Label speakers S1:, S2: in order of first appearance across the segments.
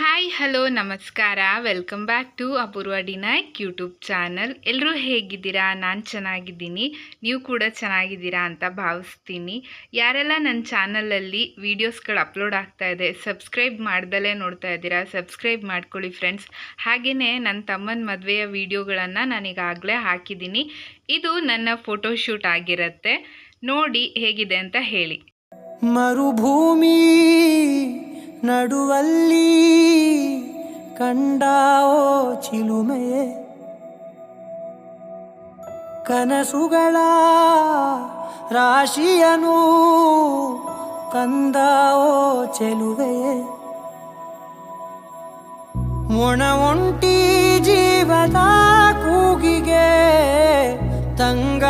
S1: Hi hello ನಮಸ್ಕಾರ. Welcome back to Apoorva ಡಿನಾಯ್ಕ್ YouTube channel ಎಲ್ಲರೂ ಹೇಗಿದ್ದೀರಾ? ನಾನು ಚೆನ್ನಾಗಿದ್ದೀನಿ. ನೀವು ಕೂಡ ಚೆನ್ನಾಗಿದ್ದೀರಾ ಅಂತ ಭಾವಿಸ್ತೀನಿ. ಯಾರೆಲ್ಲ ನನ್ನ ಚಾನಲಲ್ಲಿ ವೀಡಿಯೋಸ್ಗಳು ಅಪ್ಲೋಡ್ ಆಗ್ತಾ ಇದೆ ಸಬ್ಸ್ಕ್ರೈಬ್ ಮಾಡ್ದಲೇ ನೋಡ್ತಾ ಇದ್ದೀರಾ ಸಬ್ಸ್ಕ್ರೈಬ್ ಮಾಡ್ಕೊಳ್ಳಿ ಫ್ರೆಂಡ್ಸ್ ಹಾಗೆಯೇ ನನ್ನ ತಮ್ಮನ ಮದುವೆಯ ವೀಡಿಯೋಗಳನ್ನು ನಾನೀಗಾಗಲೇ ಹಾಕಿದ್ದೀನಿ. ಇದು ನನ್ನ ಫೋಟೋಶೂಟ್ ಆಗಿರುತ್ತೆ. ನೋಡಿ ಹೇಗಿದೆ ಅಂತ ಹೇಳಿ.
S2: ಮರುಭೂಮಿ ನಡುವಲ್ಲಿ ಕಂಡಾವೋ ಚಿಲುಮೆಯೇ? ಕನಸುಗಳ ರಾಶಿಯನು ತಂದಾವೋ ಚೆಲುವೆಯೇ? ಒಣ ಒಂಟಿ ಜೀವದ ಕೂಗಿಗೆ ತಂಗಾಳಿ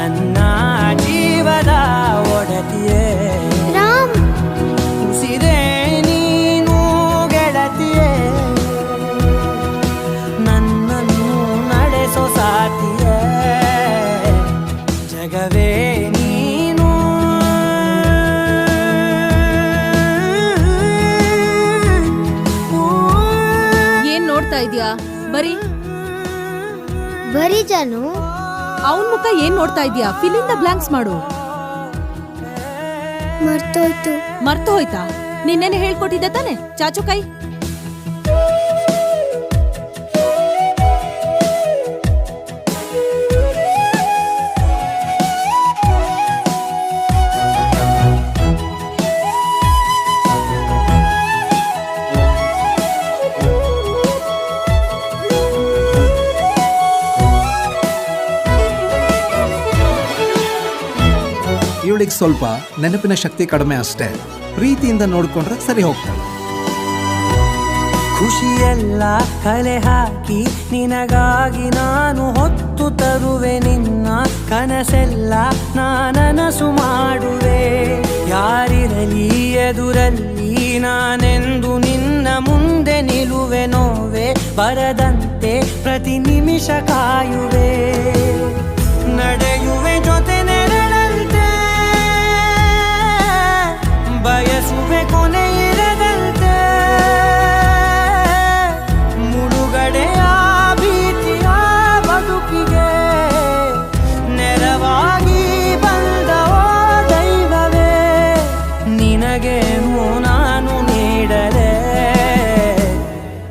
S2: ನನ್ನ ಜೀವದ ಒಡತಿಯೇ?
S3: ರಾಮ್.
S2: ಉಸಿರೇ ನೀನು ಗೆಳತಿಯೇ? ನನ್ನನ್ನು ನಡೆಸೋ ಸಾತಿಯೇ ಜಗವೇ ನೀನು?
S4: ಏನ್ ನೋಡ್ತಾ ಇದ್ಯಾ? ಬರೀ
S3: ಬರೀ ಜಾನು.
S4: ಅವನ್ ಮುಖ ಏನ್ ನೋಡ್ತಾ ಇದೀಯಾ? ಫಿಲ್ ದ ಬ್ಲಾಂಕ್ಸ್ ಮಾಡು.
S3: ಮರ್ತೋಯ್ತು.
S4: ಮರ್ತು ಹೋಯ್ತಾ ನಿನ್ನೆನೆ ಹೇಳ್ಕೊಟ್ಟಿದ್ದೆ ತಾನೆ? ಚಾಚು
S5: ಇವಳಿಗೆ ಸ್ವಲ್ಪ ನೆನಪಿನ ಶಕ್ತಿ ಕಡಿಮೆ ಅಷ್ಟೇ. ಪ್ರೀತಿಯಿಂದ ನೋಡ್ಕೊಂಡ್ರೆ ಸರಿ ಹೋಗ್ತಾಳೆ
S2: ಖುಷಿಯೆಲ್ಲ ಕಲೆ ಹಾಕಿ ನಿನಗಾಗಿ ನಾನು ಹೊತ್ತು ತರುವೆ ನಿನ್ನ ಕನಸೆಲ್ಲ ನಾನನಸು ಮಾಡುವೆ. ಯಾರಿರಲಿ ಎದುರಲ್ಲಿ ನಾನೆಂದು ನಿನ್ನ ಮುಂದೆ ನಿಲುವೆ ನೋವೆ. ಬರದಂತೆ ಪ್ರತಿ ನಿಮಿಷ ಕಾಯುವೆ.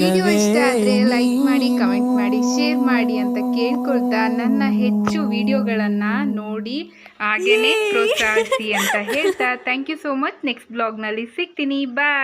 S1: ವಿಡಿಯೋ ಇಷ್ಟ ಆದರೆ ಲೈಕ್ ಮಾಡಿ. ಕಮೆಂಟ್ ಮಾಡಿ ಶೇರ್ ಮಾಡಿ ಅಂತ ಕೇಳ್ಕೊಳ್ತಾ ನನ್ನ ಹೆಚ್ಚು ವಿಡಿಯೋಗಳನ್ನು ನೋಡಿ ಹಾಗೇನೆ ಪ್ರೋತ್ಸಾಹಿಸಿ ಅಂತ ಹೇಳ್ತಾ. Thank you so much next ಬ್ಲಾಗ್ನಲ್ಲಿ ಸಿಗ್ತೀನಿ. ಬಾಯ್